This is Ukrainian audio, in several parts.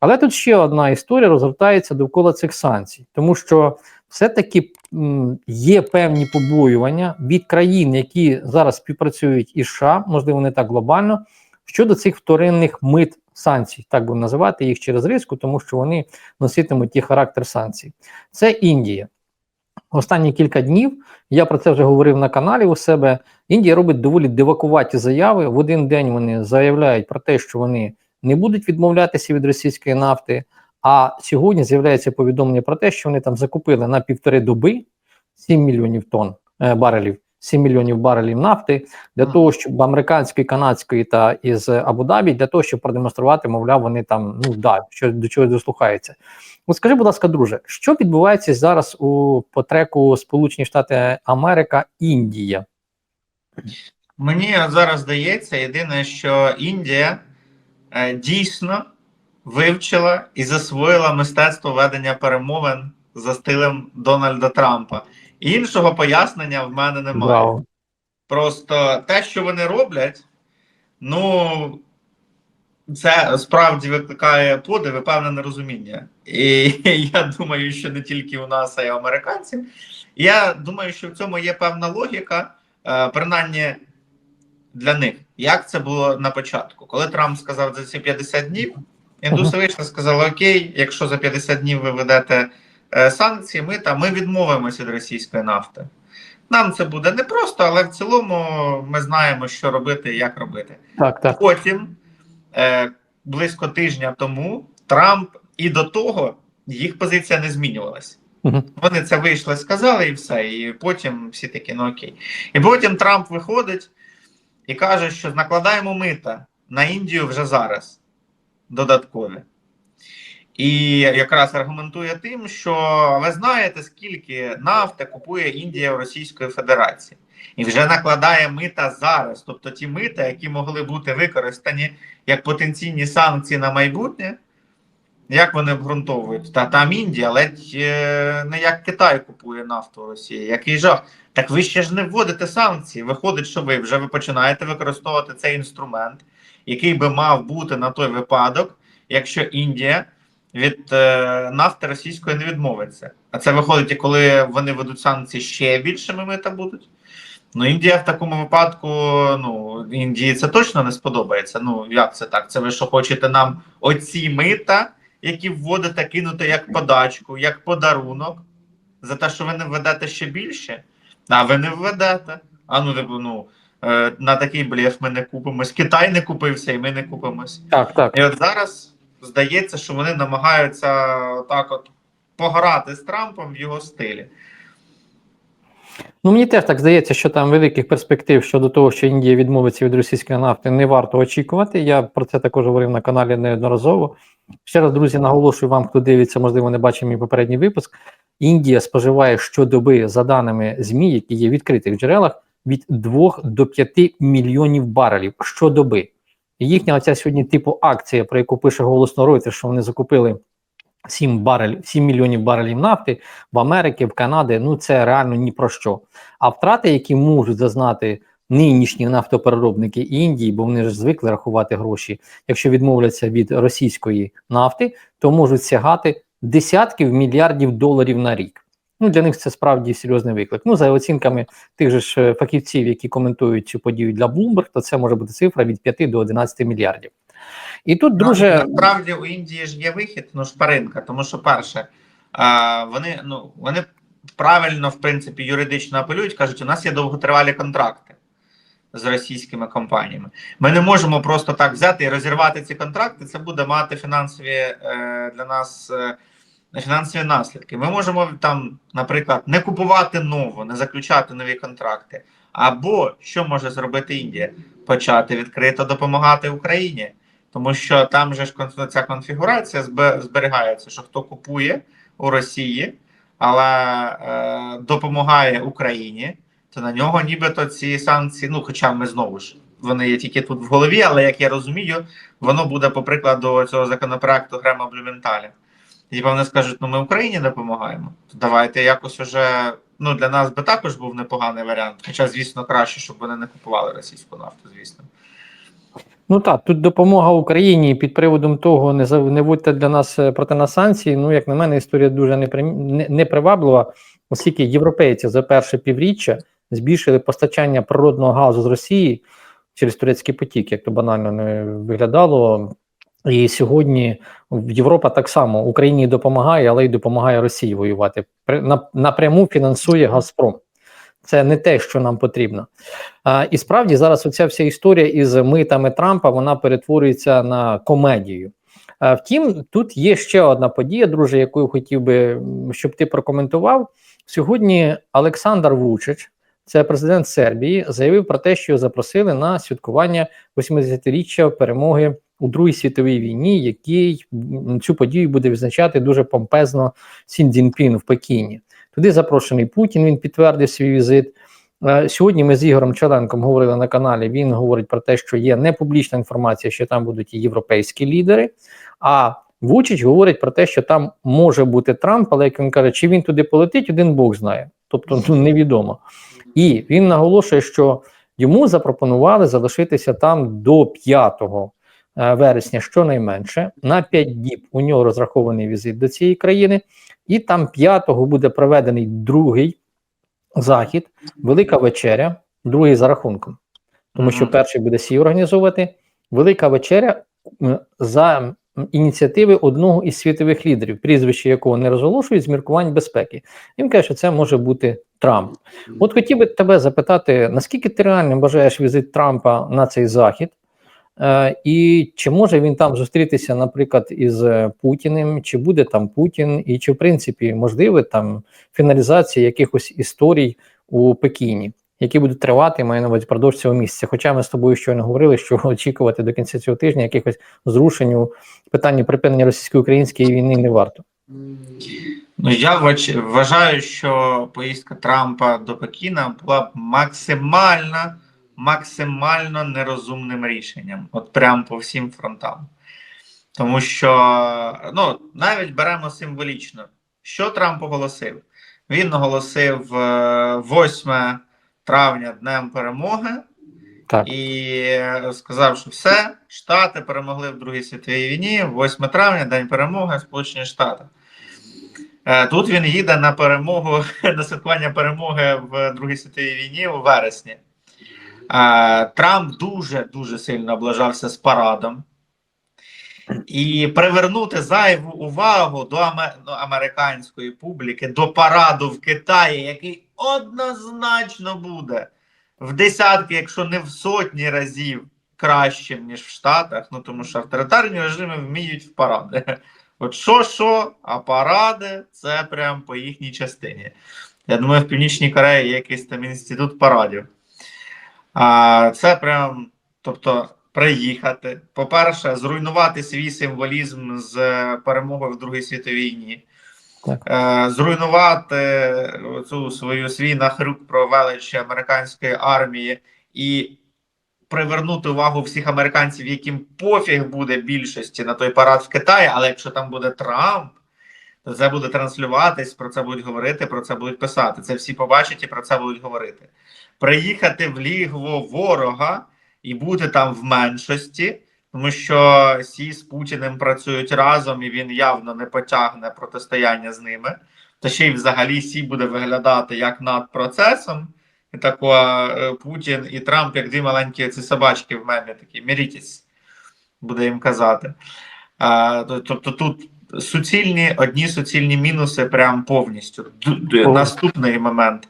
Але тут ще одна історія розгортається довкола цих санкцій, тому що все-таки є певні побоювання від країн, які зараз співпрацюють із США, можливо, не так глобально, щодо цих вторинних мит санкцій, так будемо називати їх через риску, тому що вони носитимуть і характер санкцій. Це Індія. Останні кілька днів я про це вже говорив на каналі у себе. Індія робить доволі дивакуваті заяви. В один день вони заявляють про те, що вони не будуть відмовлятися від російської нафти. А сьогодні з'являється повідомлення про те, що вони там закупили на півтори доби 7 мільйонів тонн е, барелів, 7 мільйонів барелів нафти для Ага. того, щоб американської, канадської та із Абу-Дабі, для того, щоб продемонструвати, мовляв, вони там ну да, що до чого дослухаються. От скажи, будь ласка, друже, що відбувається зараз у потреку Сполучені Штати Америка Індія? Мені зараз здається, єдине, що Індія дійсно вивчила і засвоїла мистецтво ведення перемовин за стилем Дональда Трампа. Іншого пояснення в мене немає. Браво. Просто те, що вони роблять, ну це справді викликає подив і певне нерозуміння. І я думаю, що не тільки у нас, а й у американців. Я думаю, що в цьому є певна логіка, е, принаймні для них. Як це було на початку? Коли Трамп сказав за ці 50 днів, індуси вийшли, сказали: Окей, якщо за 50 днів ви ведете е, санкції, ми та ми відмовимося від російської нафти. Нам це буде непросто, але в цілому ми знаємо, що робити і як робити. Так, так. Потім, е, близько тижня тому, Трамп і до того їх позиція не змінювалася. Мгм. Вони це вийшли, сказали, і все. І потім всі такі, ну окей. І потім Трамп виходить і каже, що накладаємо мита на Індію вже зараз додаткові. І якраз аргументує тим, що ви знаєте, скільки нафти купує Індія в Російської Федерації, і вже накладає мита зараз. Тобто ті мита, які могли бути використані як потенційні санкції на майбутнє, як вони обґрунтовують? Та там Індія, ледь е, не як Китай купує нафту Росії. Який жах? Так ви ще ж не вводите санкції. Виходить, що ви вже ви починаєте використовувати цей інструмент, який би мав бути на той випадок, якщо Індія від е, нафти російської не відмовиться. А це виходить, коли вони ведуть санкції ще більшими мита будуть. Ну, Індія в такому випадку, ну, Індії це точно не сподобається. Ну, як це так? Це ви що хочете нам оці мита, які вводите, кинути як подачку, як подарунок, за те, що ви не введете ще більше, а ви не введете. А ну, типу, ну, е, на такий блеф ми не купимось. Китай не купився, і ми не купимось. Так, так. І от зараз здається, що вони намагаються так от пограти з Трампом в його стилі. Ну мені теж так здається, що там великих перспектив щодо того, що Індія відмовиться від російської нафти, не варто очікувати. Я про це також говорив на каналі неодноразово. Ще раз, друзі, наголошую вам, хто дивиться, можливо, не бачив мій попередній випуск. Індія споживає щодоби, за даними ЗМІ, які є в відкритих джерелах, від 2 до 5 мільйонів барелів щодоби. І їхня оця сьогодні типу акція, про яку пише голосно Reuters, що вони закупили 7 барель, 7 мільйонів барелів нафти в Америці, в Канаді, ну це реально ні про що. А втрати, які можуть зазнати нинішні нафтопереробники Індії, бо вони ж звикли рахувати гроші, якщо відмовляться від російської нафти, то можуть сягати десятків мільярдів доларів на рік. Ну для них це справді серйозний виклик. Ну за оцінками тих же ж е, фахівців, які коментують цю подію для Bloomberg, то це може бути цифра від 5 до 11 мільярдів. І тут, друже, Насправді у Індії ж є вихід, ну шпаринка, тому що перше, вони ну вони правильно, в принципі, юридично апелюють, кажуть, у нас є довготривалі контракти з російськими компаніями. Ми не можемо просто так взяти і розірвати ці контракти. Це буде мати фінансові е, для нас е, фінансові наслідки. Ми можемо там, наприклад, не купувати нову, не заключати нові контракти. Або що може зробити Індія? Почати відкрито допомагати Україні. Тому що там же ж ця конфігурація зберігається, що хто купує у Росії, але е, допомагає Україні, то на нього нібито ці санкції, ну хоча ми знову ж вони є тільки тут в голові, але як я розумію, воно буде по прикладу цього законопроекту Грема Блюменталя. І вони скажуть: ну ми Україні допомагаємо. То давайте якось уже ну для нас би також був непоганий варіант. Хоча, звісно, краще, щоб вони не купували російську нафту, звісно. Ну так, тут допомога Україні під приводом того, не не вводьте для нас е, проти нас санкції. Ну, як на мене, історія дуже не- неприваблива, оскільки європейці за перше півріччя збільшили постачання природного газу з Росії через турецький потік, як то банально не виглядало. І сьогодні Європа так само Україні допомагає, але й допомагає Росії воювати. Напряму фінансує Газпром. Це не те, що нам потрібно. А, і справді зараз оця вся історія із митами Трампа вона перетворюється на комедію. А, втім, тут є ще одна подія, друже, яку хотів би, щоб ти прокоментував. Сьогодні Олександр Вучич, це президент Сербії, заявив про те, що його запросили на святкування 80-річчя перемоги у Другій світовій війні, який цю подію буде відзначати дуже помпезно Сін Цзіньпін в Пекіні. Туди запрошений Путін. Він підтвердив свій візит. Е, Сьогодні ми з Ігорем Челенком говорили на каналі. Він говорить про те, що є непублічна інформація, що там будуть і європейські лідери. А Вучич говорить про те, що там може бути Трамп, але як він каже, чи він туди полетить, один Бог знає. Тобто ну, невідомо. І він наголошує, що йому запропонували залишитися там до 5 е, вересня, щонайменше, на 5 діб у нього розрахований візит до цієї країни, і там 5-го буде проведений другий захід, велика вечеря, другий за рахунком. Тому що перший буде сій організовувати велика вечеря за ініціативи одного із світових лідерів, прізвище якого не розголошують з міркувань безпеки. Він каже, що це може бути Трамп. От хотів би тебе запитати, наскільки ти реально бажаєш візит Трампа на цей захід? Е, і чи може він там зустрітися, наприклад, із е, Путіним, чи буде там Путін, і чи в принципі можливе там фіналізація якихось історій у Пекіні, які будуть тривати, маю на увазі впродовж цього місяця. Хоча ми з тобою щойно говорили, що очікувати до кінця цього тижня якихось зрушень у питанні припинення російсько-української війни не варто. Ну, я вважаю, що поїздка Трампа до Пекіна була б максимально, максимально нерозумним рішенням, от прямо по всім фронтам. Тому що, ну, навіть беремо символічно, що Трамп оголосив? Він оголосив е, 8 травня Днем перемоги, Так, і сказав, що все, Штати перемогли в Другій світовій війні, 8 травня, День перемоги, Сполучені Штати. Е, Тут він їде на перемогу, на святкування перемоги в Другій світовій війні у вересні. Е, Трамп дуже дуже сильно облажався з парадом. І привернути зайву увагу до ну, американської публіки, до параду в Китаї, який однозначно буде в десятки, якщо не в сотні разів кращим, ніж в Штатах. Ну тому що авторитарні режими вміють в паради. От що, що, а паради це прям по їхній частині. Я думаю, в Північній Кореї є якийсь там інститут парадів. А це прям, тобто, приїхати. По-перше, зруйнувати свій символізм з перемогою в Другій світовій війні. Так. Е, зруйнувати цю свою свій нахрюк про велич американської армії і привернути увагу всіх американців, яким пофіг буде більшості на той парад в Китаї, але якщо там буде Трамп, то це буде транслюватись, про це будуть говорити, про це будуть писати. Це всі побачать і про це будуть говорити. Приїхати в лігво ворога і бути там в меншості, тому що Сі з Путіним працюють разом, і він явно не потягне протистояння з ними. Та ще й взагалі Сі буде виглядати як над процесом. І тако е, Путін і Трамп, як дві маленькі ці собачки в мене такі, мірітесь, буде їм казати. А, тобто тут суцільні, одні суцільні мінуси прям повністю. Наступний момент.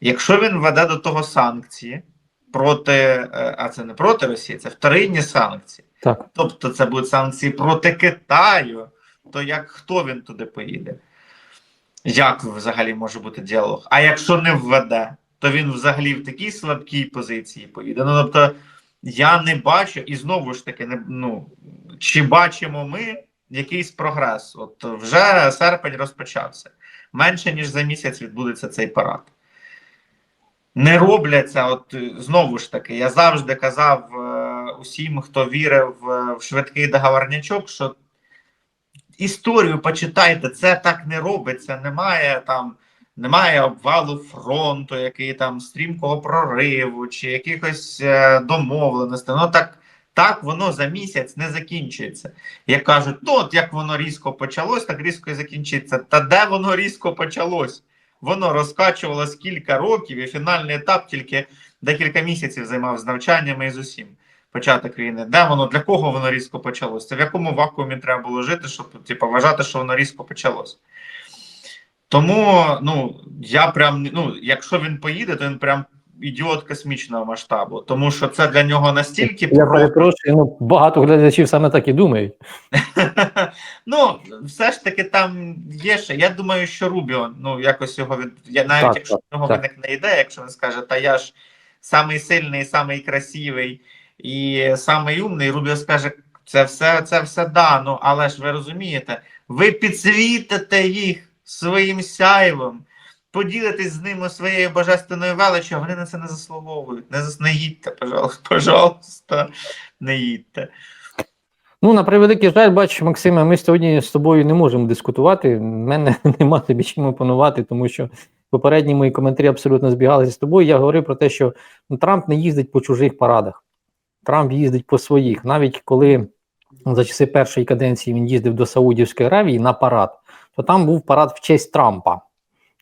Якщо він введе до того санкції проти, е, а це не проти Росії, це вторинні санкції. так. Тобто це будуть санкції проти Китаю, то як хто він туди поїде? Як взагалі може бути діалог? А якщо не введе, то він взагалі в такій слабкій позиції поїде. Ну тобто, я не бачу, і знову ж таки, не ну чи бачимо ми якийсь прогрес? От вже серпень розпочався. Менше ніж за місяць відбудеться цей парад. Не робляться, от знову ж таки, я завжди казав е, усім, хто вірив е, в швидкий договорнячок, що історію почитайте, це так не робиться. Немає там, немає обвалу фронту, який там стрімкого прориву, чи якихось е, домовленостей. Ну так, Так воно за місяць не закінчується. Як кажуть, ну от як воно різко почалось, так різко і закінчиться. Та де воно різко почалось? Воно розкачувалось кілька років, і фінальний етап тільки декілька місяців займав з навчаннями і з усім. Початок війни. Де воно, для кого воно різко почалось? Це в якому вакуумі треба було жити, щоб типу, вважати, що воно різко почалось. Тому, ну, я прям, ну, якщо він поїде, то він прям ідіот космічного масштабу. Тому що це для нього настільки Я перепрошую, ну багато глядачів саме так і думають. ну, все ж таки там є ще. Я думаю, що Рубіо, ну якось його від. Я навіть Так, якщо так, в нього виникне ідея, якщо він скаже, та я ж самий сильний, самий красивий і самий умний, Рубіо скаже, це все, це все да, ну але ж ви розумієте, ви підсвітите їх своїм сяйвом. Поділитесь з ними своєю божественною величчю, вони на це не заслуговують. Не, зас- не їдьте, пожалуйста, пожалуйста, не їдьте. Ну, на превеликий жаль, бач, Максиме, ми сьогодні з тобою не можемо дискутувати. У мене нема тобі чим опанувати, тому що попередні мої коментарі абсолютно збігалися з тобою. Я говорив про те, що ну, Трамп не їздить по чужих парадах. Трамп їздить по своїх. Навіть коли за часи першої каденції він їздив до Саудівської Аравії на парад, то там був парад в честь Трампа.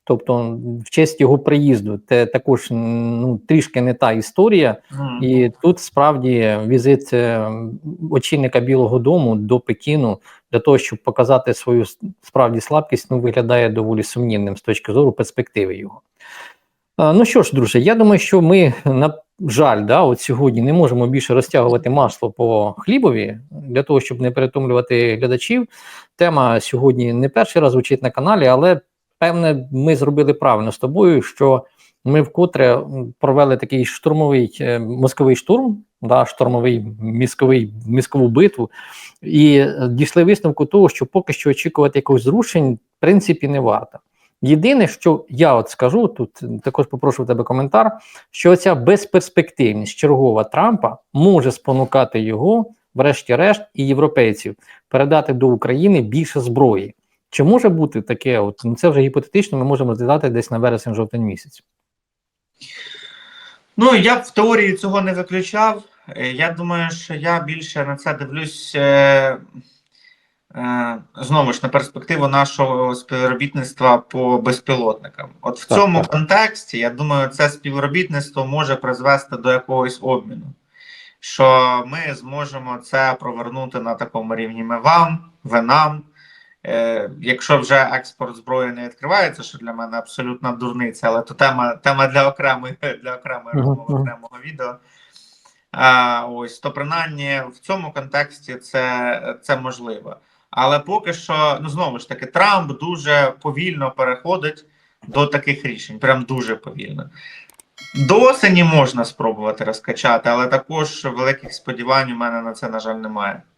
Тобто, в честь його приїзду, це також ну, трішки не та історія. Мгм. І тут справді візит е, очільника Білого Дому до Пекіну для того, щоб показати свою справді слабкість, ну виглядає доволі сумнівним з точки зору перспективи його. А, Ну що ж, друже, я думаю, що ми на жаль, да, от сьогодні не можемо більше розтягувати масло по хлібові для того, щоб не перетомлювати глядачів. Тема сьогодні не перший раз звучить на каналі, але певне, ми зробили правильно з тобою, що ми вкотре провели такий штурмовий е, мозковий штурм, да, штурмовий мізковий мізкову битву, і е, дійшли висновку того, що поки що очікувати якихось зрушень, в принципі, не варто. Єдине, що я от скажу, тут також попрошу тебе коментар, що ця безперспективність чергова Трампа може спонукати його, врешті-решт, і європейців передати до України більше зброї. Чи може бути таке? От ну це вже гіпотетично, ми можемо розглядати десь на вересень-жовтень місяць. Ну, я б в теорії цього не виключав. Е, Я думаю, що я більше на це дивлюсь е, знову ж на перспективу нашого співробітництва по безпілотникам. От в Так, цому так. контексті, я думаю, це співробітництво може призвести до якогось обміну. Що ми зможемо це провернути на такому рівні. Ми вам, ви нам. Е, якщо вже експорт зброї не відкривається, що для мене абсолютна дурниця, але то тема, тема для окремої для окремої розмови, окремого відео. А, ось, то принаймні в цьому контексті це, це можливо. Але поки що, ну знову ж таки, Трамп дуже повільно переходить до таких рішень. Прям дуже повільно. До осені можна спробувати розкачати, але також великих сподівань у мене на це, на жаль, немає.